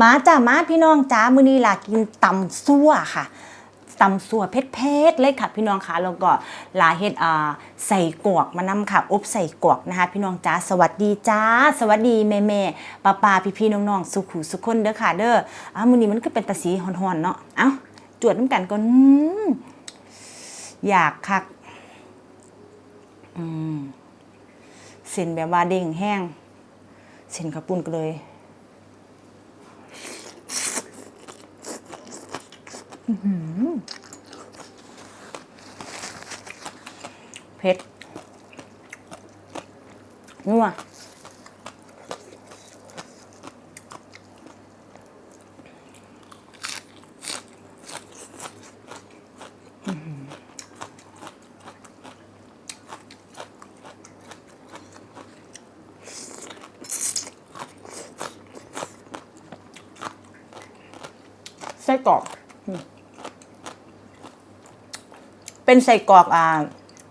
มาจ้ามาพี่น้องจ้ามื้อนี้ล่ะกินตำซั่วค่ะตำซั่วเผ็ดๆเลยค่ะพี่น้องค่ะแล้วก็ลาเฮ็ดอ่าใส่กรอกมานำค่ะอบใส่กรอกนะคะ พี่น้องจ้าสวัสดีจ้า สวัสดีแม่แม่ป้าป้าพี่พี่ๆน้องๆสุขุสุขคนเด้อค่ะ เด้ออ้ามื้อนี้มันก็เป็นตาสีฮ้อนๆเนาะเอ้าจวดน้ำกันก่อนอือยากคักอืมเส้นแบบว่าเด้งแห้งเส้นกระปุ่นก็เลย เผ็ดนัวไส้กรอก เป็นใส่กรอกอ่า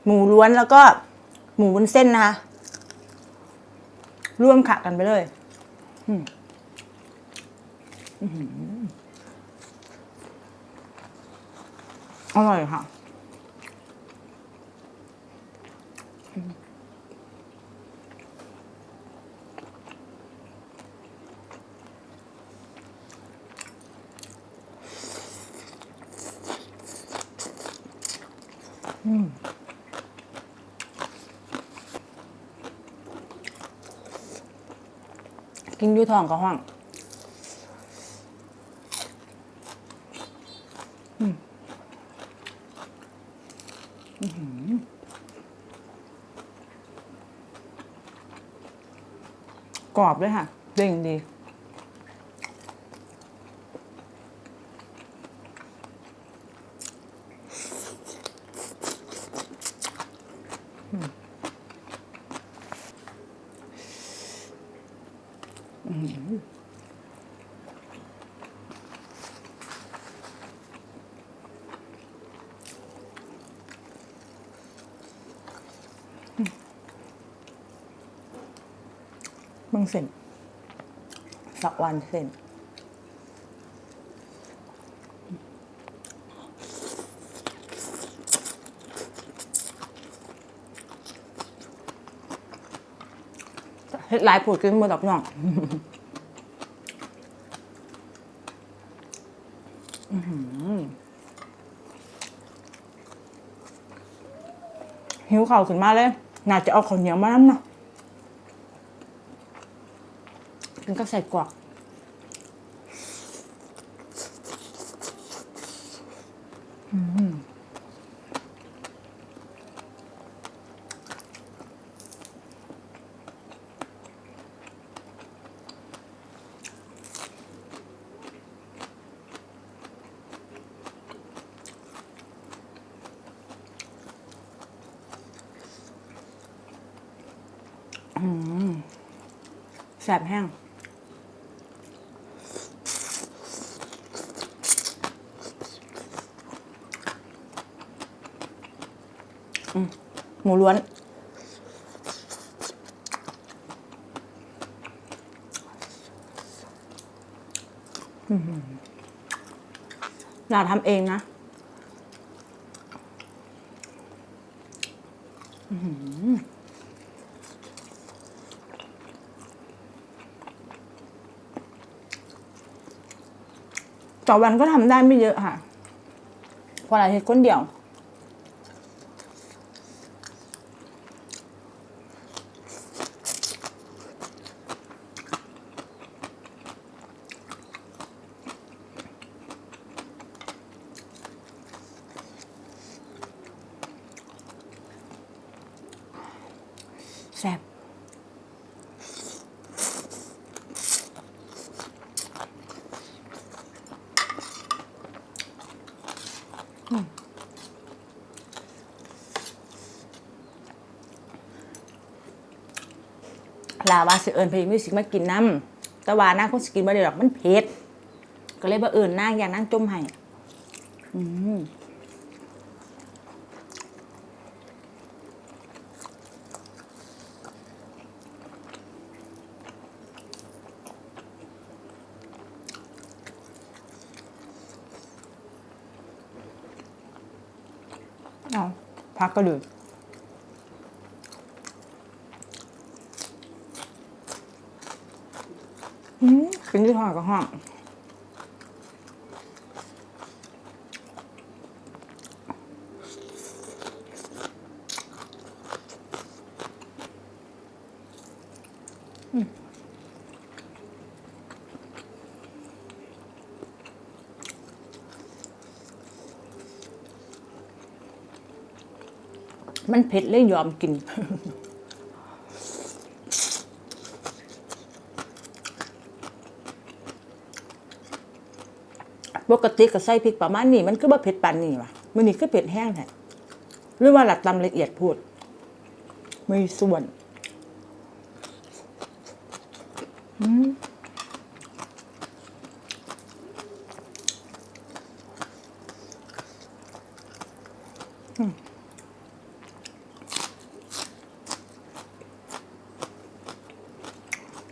หมูล้วนแล้วก็หมูวุ้นเส้นนะคะร่วมขะกันไปเลยอืมอื้อหืออร่อยค่ะอืม กินอยูทองกับห้องกรอบด้วยค่ะเด้งดี มึงเส้นสักวันเส้นเฮ็ดหลายผูดกินหมดดอกน้องหิวเข่าขึ้นมาเลย น่าจะเอาข้าวเหนียวมาน้ำนะ กินก็ใส่กรอกอืมอืมแสบแห้ง หมูล้วนอื้อหือเราทำเองนะต่อวันก็ทำได้ไม่เยอะค่ะเพราะอะไรเฮ็ดคนเดียว ซ่บลาว่าสิเอิญเพลงมิวสิกมากินน้ำแต่ว่านั่งคงสกินบ่ได้ดอกมันเผ็ดก็เลยบ่เอิญนั่งอย่างนั่งจมให้อืม อ พักก็ดูอืมกินที่หองก็ห้องมั มันเผ็ดเลยยอมกิน ปกติก็ใส่พริกประมาณนี้มันคือว่เผ็ดปานนี้ว่ะมันนี่คือเผ็ดแห้งแท้หรือว่าหลักตำละเอียดพูดไม่ส่วนอืม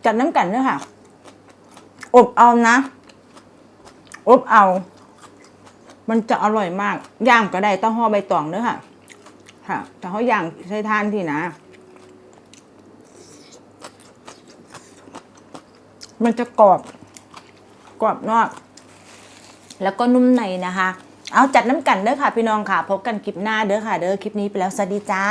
จัดน้ำกันด้วยค่ะ อบเอานะ อบเอา มันจะอร่อยมาก ย่างก็ได้ต้องห่อใบตองด้วยค่ะ ค่ะแต่เขาย่างใช้ทานที่นะ มันจะกรอบ กรอบนอก แล้วก็นุ่มในนะคะ เอาจัดน้ำกันเด้อค่ะ พี่น้องค่ะ พบกันคลิปหน้าเด้อค่ะ เด้อคลิปนี้ไปแล้วสวัสดีจ้า